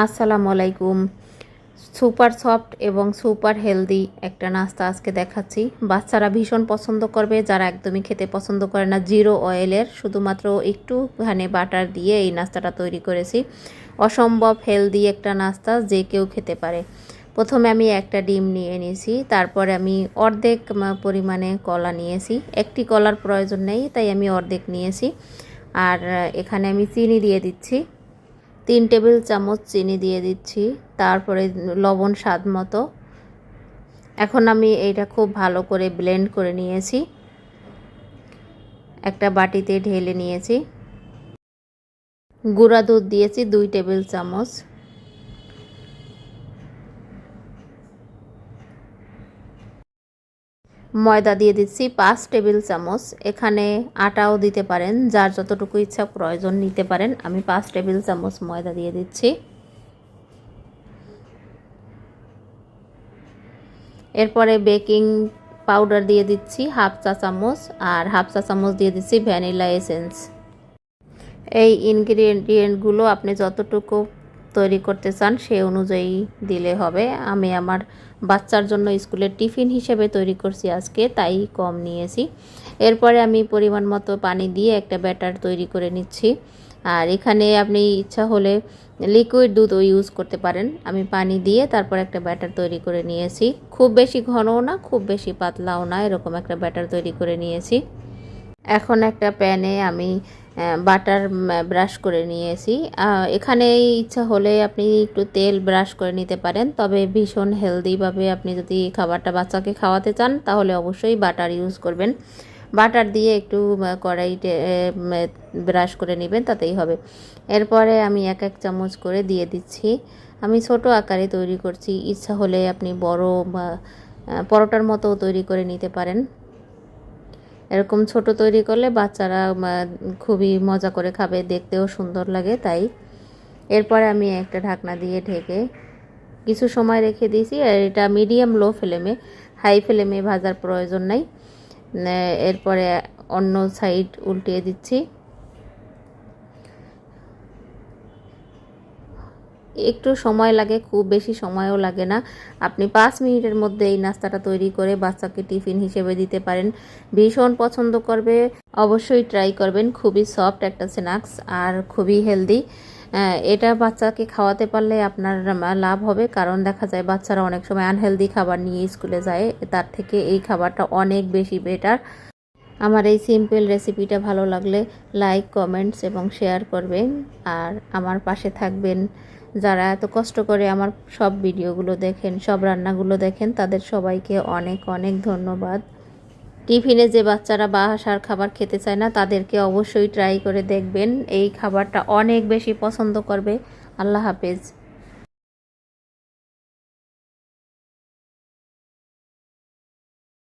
আসসালামু আলাইকুম। Super soft এবং সুপার হেলদি একটা নাস্তা আজকে দেখাচ্ছি। বাচ্চারা ভীষণ পছন্দ করবে, যারা একদমই খেতে পছন্দ করে না। জিরো অয়েলের, শুধুমাত্র একটুখানি বাটার দিয়ে এই নাস্তাটা তৈরি করেছি। অসম্ভব হেলদি একটা নাস্তা, যে কেউ খেতে পারে। প্রথমে আমি একটা ডিম নিয়ে নিয়েছি, তারপরে আমি অর্ধেক পরিমাণে কলা নিয়েছি। একটি কলার প্রয়োজন নেই, তাই আমি অর্ধেক নিয়েছি। আর, এখানে আমি চিনি দিয়ে দিচ্ছি। তিন টেবিল চামচ চিনি দিয়ে দিচ্ছি, তারপরে লবণ স্বাদ মতো। এখন আমি এইটা খুব ভালো করে ব্লেন্ড করে নিয়েছি। একটা বাটিতে ঢেলে নিয়েছি। গুঁড়া দুধ দিয়েছি দুই টেবিল চামচ। ময়দা দিয়ে দিচ্ছি পাঁচ টেবিল চামচ। এখানে আটাও দিতে পারেন, যার যতটুকু ইচ্ছা প্রয়োজন নিতে পারেন। আমি পাঁচ টেবিল চামচ ময়দা দিয়ে দিচ্ছি। এরপরে বেকিং পাউডার দিয়ে দিচ্ছি হাফ চা চামচ আর হাফ চা চামচ দিয়ে দিচ্ছি ভ্যানিলা এসেন্স। এই ইনগ্রিডিয়েন্টগুলো আপনি যতটুকু তৈরি করতে চান, সে অনুযায়ী দিলে হবে। আমি আমার বাচ্চার জন্য স্কুলের টিফিন হিসেবে তৈরি করছি আজকে, তাই কম নিয়েছি। এরপরে আমি পরিমাণ মতো পানি দিয়ে একটা ব্যাটার তৈরি করে নিচ্ছি। আর এখানে আপনি ইচ্ছা হলে লিকুইড দুধও ইউজ করতে পারেন। আমি পানি দিয়ে তারপর একটা ব্যাটার তৈরি করে নিয়েছি। খুব বেশি ঘনও না, খুব বেশি পাতলাও না, এরকম একটা ব্যাটার তৈরি করে নিয়েছি। এখন একটা প্যানে আমি বাটার ব্রাশ করে নিয়েছি। এখানে ইচ্ছা হলে আপনি একটু তেল ব্রাশ করে নিতে পারেন, তবে ভীষণ হেলদিভাবে আপনি যদি খাবারটা বাচ্চাকে খাওয়াতে চান, তাহলে অবশ্যই বাটার ইউজ করবেন। বাটার দিয়ে একটু কড়াইতে ব্রাশ করে নেবেন, তাতেই হবে। এরপরে আমি এক এক চামচ করে দিয়ে দিচ্ছি। আমি ছোট আকারে তৈরি করছি। ইচ্ছা হলে আপনি বড় পরোটার মতো তৈরি করে নিতে পারেন। এরকম ছোট তৈরি করলে বাচ্চারা খুবই মজা করে খাবে, দেখতেও সুন্দর লাগে, তাই। এরপরে আমি একটা ঢাকনা দিয়ে ঢেকে কিছু সময় রেখে দিয়েছি, আর এটা মিডিয়াম লো ফ্লেমে, হাই ফ্লেমে ভাজার প্রয়োজন নাই। এরপরে অন্য সাইড উল্টিয়ে দিচ্ছি। একটু সময় লাগে, খুব বেশি সময়ও লাগে না। আপনি পাঁচ মিনিটের মধ্যে এই নাস্তাটা তৈরি করে বাচ্চাকে টিফিন হিসেবে দিতে পারেন। ভীষণ পছন্দ করবে, অবশ্যই ট্রাই করবেন। খুবই সফট একটা স্ন্যাক্স আর খুবই হেলদি এটা বাচ্চাকে খাওয়াতে পারলে আপনার লাভ হবে, কারণ দেখা যায় বাচ্চারা অনেক সময় আনহেলদি খাবার নিয়ে স্কুলে যায়। তার থেকে এই খাবারটা অনেক বেশি বেটার আমার এই সিম্পল রেসিপিটা ভালো লাগলে লাইক কমেন্টস এবং শেয়ার করবেন। আর আমার পাশে থাকবেন। যারা এত কষ্ট করে আমার সব ভিডিওগুলো দেখেন, সব রান্নাগুলো দেখেন, তাদের সবাইকে অনেক অনেক ধন্যবাদ। টিফিনে যে বাচ্চারা বাসার খাবার খেতে চায় না, তাদেরকে অবশ্যই ট্রাই করে দেখবেন। এই খাবারটা অনেক বেশি পছন্দ করবে। আল্লাহ হাফেজ।